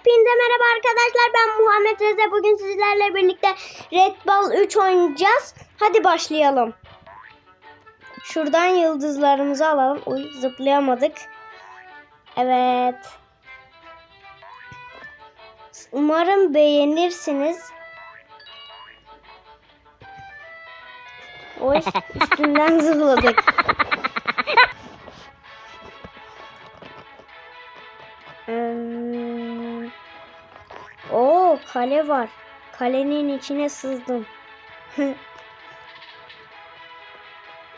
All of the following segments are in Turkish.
Hepinize merhaba arkadaşlar. Ben Muhammed Reza. Bugün sizlerle birlikte Red Bull 3 oynayacağız. Hadi başlayalım. Şuradan yıldızlarımızı alalım. Uy zıplayamadık. Evet. Umarım beğenirsiniz. Oy üstünden zıpladık. Hmm. Kale var. Kalenin içine sızdım.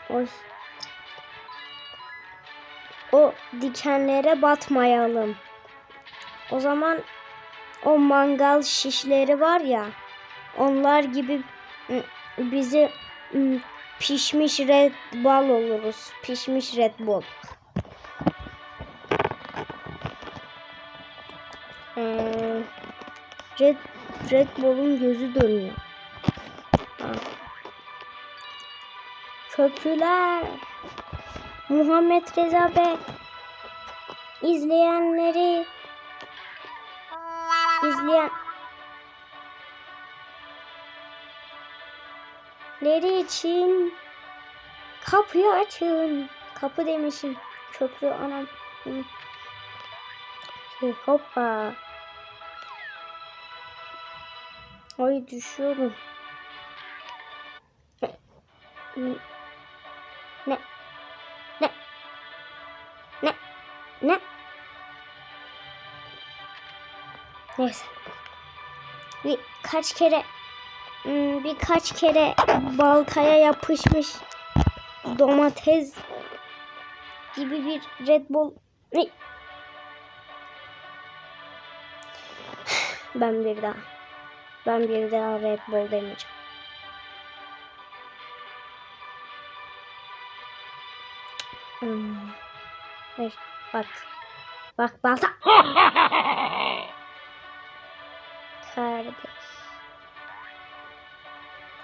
Oy. O dikenlere batmayalım. O zaman o mangal şişleri var ya onlar gibi ı, bizi ı, pişmiş red ball oluruz. Pişmiş red ball. Ee, Red Red Bull'un gözü dönüyor. Ha. Köprüler. Muhammed Reza ve izleyenleri izleyen leri için kapıyı açın. Kapı demişim. Köprü anam. Şey, hoppa. Ay düşüyorum. Ne? Ne? Ne? Ne? Ne? Neyse. Bir kaç kere hmm, birkaç kere baltaya yapışmış domates gibi bir Red Bull Ne? Ben bir daha ben bir daha Red Bull demeyeceğim. Hmm. Hayır, bak. Bak balta. Kardeş.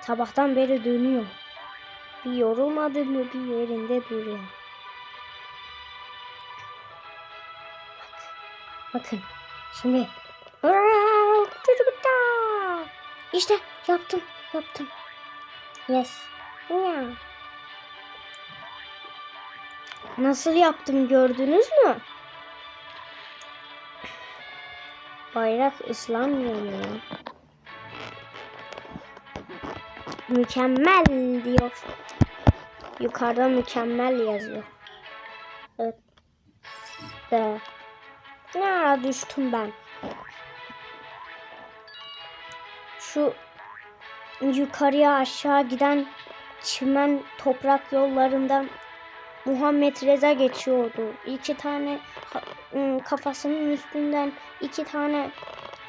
Sabahtan beri dönüyor. Bir yorulmadı mı bir yerinde duruyor. Bak. Bakın. Şimdi. İşte yaptım. Yaptım. Yes. Ya. Nasıl yaptım gördünüz mü? Bayrak İslam yanıyor. Mükemmel diyor. Yukarıda mükemmel yazıyor. Evet. De. Ara düştüm ben. Şu yukarıya aşağı giden çimen toprak yollarından Muhammed Reza geçiyordu. İki tane ım, kafasının üstünden iki tane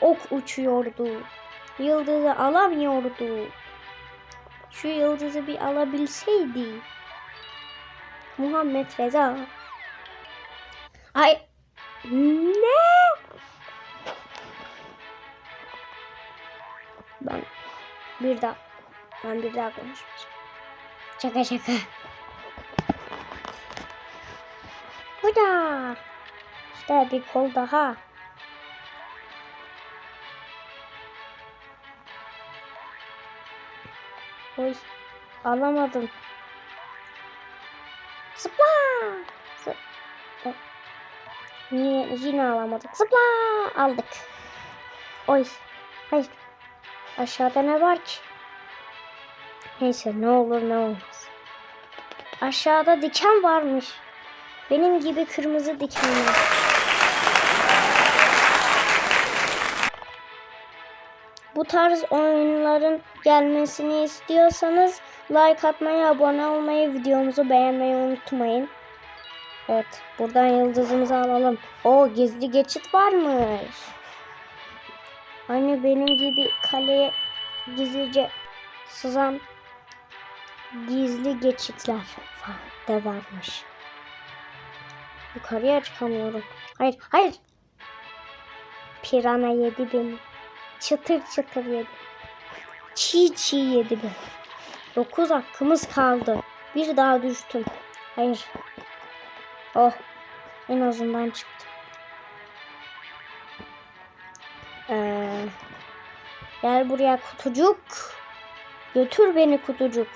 ok uçuyordu. Yıldızı alamıyordu. Şu yıldızı bir alabilseydi. Muhammed Reza. Ay ne? Bir daha ben bir daha konuşmayacağım. Şaka şaka. Bu da. İşte bir kol daha. Oy. Alamadım. Zıpla. Zı- E, Niye yine alamadık? Zıpla. Aldık. Oy. Hayır. Aşağıda ne var ki? Neyse ne olur ne olmaz. Aşağıda diken varmış. Benim gibi kırmızı dikenler. Bu tarz oyunların gelmesini istiyorsanız like atmayı, abone olmayı, videomuzu beğenmeyi unutmayın. Evet, buradan yıldızımızı alalım. O gizli geçit varmış. Hani benim gibi kaleye gizlice sızan gizli geçitler de varmış. Yukarıya çıkamıyorum. Hayır, hayır. Pirana yedi beni. Çıtır çıtır yedi. Çiğ çiğ yedi beni. Dokuz hakkımız kaldı. Bir daha düştüm. Hayır. Oh. En azından çıktım. Gel buraya kutucuk. Götür beni kutucuk.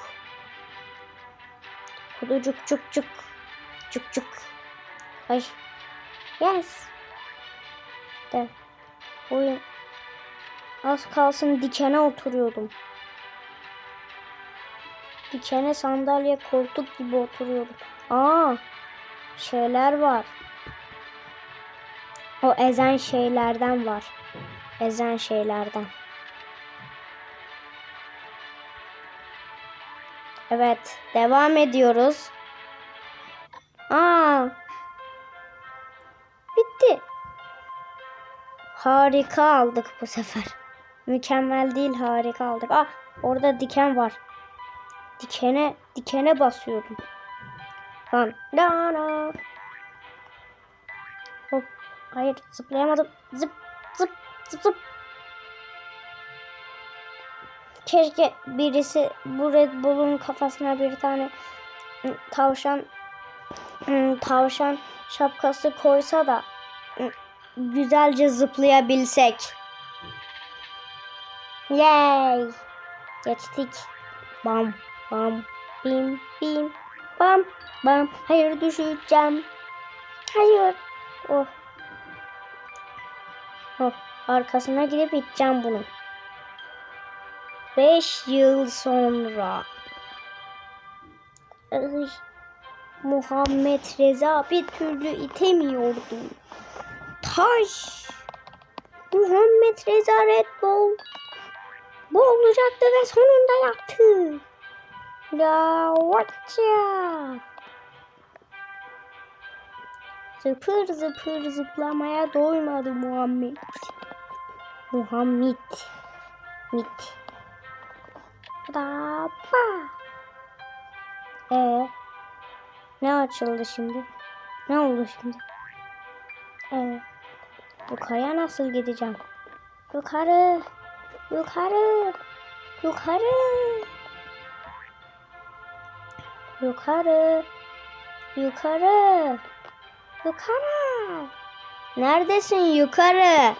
Kutucuk cuk cuk. Cuk cuk. Ay. Yes. De. Oyun. Az kalsın dikene oturuyordum. Dikene sandalye koltuk gibi oturuyordum. Aa. Şeyler var. O ezen şeylerden var. Ezen şeylerden. Evet, devam ediyoruz. Aa. Bitti. Harika aldık bu sefer. Mükemmel değil, harika aldık. Ah, orada diken var. Dikene, dikene basıyordum. Lan. La la. Hop. Hayır, zıplayamadım. Zıp, zıp, zıp, zıp. Keşke birisi bu Red Bull'un kafasına bir tane ı, tavşan ı, tavşan şapkası koysa da ı, güzelce zıplayabilsek. Yay! Geçtik. Bam bam bim bim bam bam. Hayır düşeceğim. Hayır. Oh. Oh. Arkasına gidip iteceğim bunu. Beş yıl sonra. Ay, Muhammed Reza bir türlü itemiyordu. Taş. Muhammed Reza Red Bull. Bu olacaktı ve sonunda yaptı. Ya watcha. Zıpır zıpır zıplamaya doymadı Muhammed. Muhammed. Mit. Da ba. Ee, ne açıldı şimdi? Ne oldu şimdi? Ee, yukarıya nasıl gideceğim? Yukarı, yukarı, yukarı, yukarı, yukarı, yukarı. Neredesin yukarı?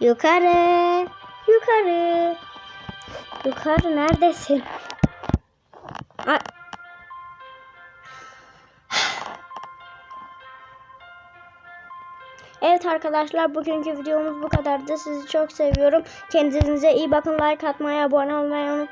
Yukarı, yukarı. Yukarı neredesin? Ay. Evet arkadaşlar bugünkü videomuz bu kadardı. Sizi çok seviyorum. Kendinize iyi bakın. Like atmayı, abone olmayı unutmayın.